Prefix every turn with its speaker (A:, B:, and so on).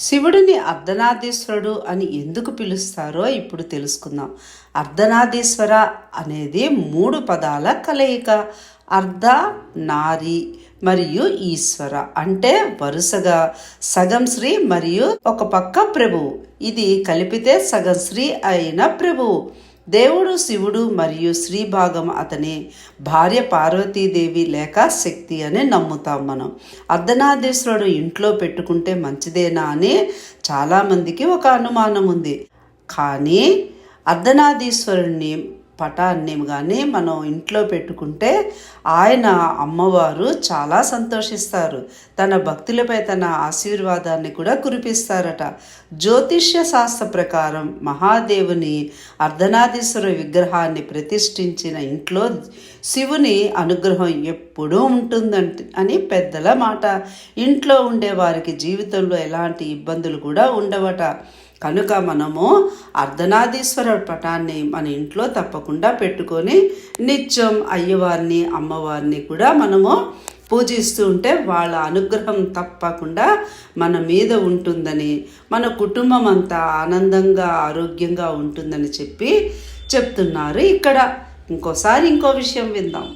A: శివుడిని అర్ధనాదీశ్వరుడు అని ఎందుకు పిలుస్తారో ఇప్పుడు తెలుసుకుందాం. అర్ధనాదీశ్వర అనేది మూడు పదాల కలయిక. అర్ధ నారి మరియు ఈశ్వర అంటే వరుసగా. సగం శ్రీ మరియు ఒక పక్క ప్రభువు. ఇది కలిపితే సగం శ్రీ అయిన ప్రభువు. దేవుడు శివుడు మరియు శ్రీ భాగం అతని భార్య పార్వతీదేవి లేక శక్తి అని నమ్ముతాం మనం. అర్ధనాదేశ్వరుడు ఇంట్లో పెట్టుకుంటే మంచిదేనా అని చాలామందికి ఒక అనుమానం ఉంది. కానీ అర్ధనాదీశ్వరుణ్ణి పటాన్ని కానీ మనం ఇంట్లో పెట్టుకుంటే ఆయన అమ్మవారు చాలా సంతోషిస్తారు. తన భక్తులపై తన ఆశీర్వాదాన్ని కూడా కురిపిస్తారట. జ్యోతిష్య శాస్త్ర ప్రకారం మహాదేవుని అర్ధనాదీశ్వర విగ్రహాన్ని ప్రతిష్ఠించిన ఇంట్లో శివుని అనుగ్రహం ఎప్పుడూ ఉంటుందంట అని పెద్దల మాట. ఇంట్లో ఉండే వారికి జీవితంలో ఎలాంటి ఇబ్బందులు కూడా ఉండవట. కనుక మనము అర్ధనాదీశ్వర పటాన్ని మన ఇంట్లో తప్పకుండా పెట్టుకొని నిత్యం అయ్యవారిని అమ్మవారిని కూడా మనము పూజిస్తూ ఉంటే వాళ్ళ అనుగ్రహం తప్పకుండా మన మీద ఉంటుందని మన కుటుంబం అంతా ఆనందంగా ఆరోగ్యంగా ఉంటుందని చెప్పి చెప్తున్నారు. ఇక్కడ ఇంకోసారి ఇంకో విషయం విందాం.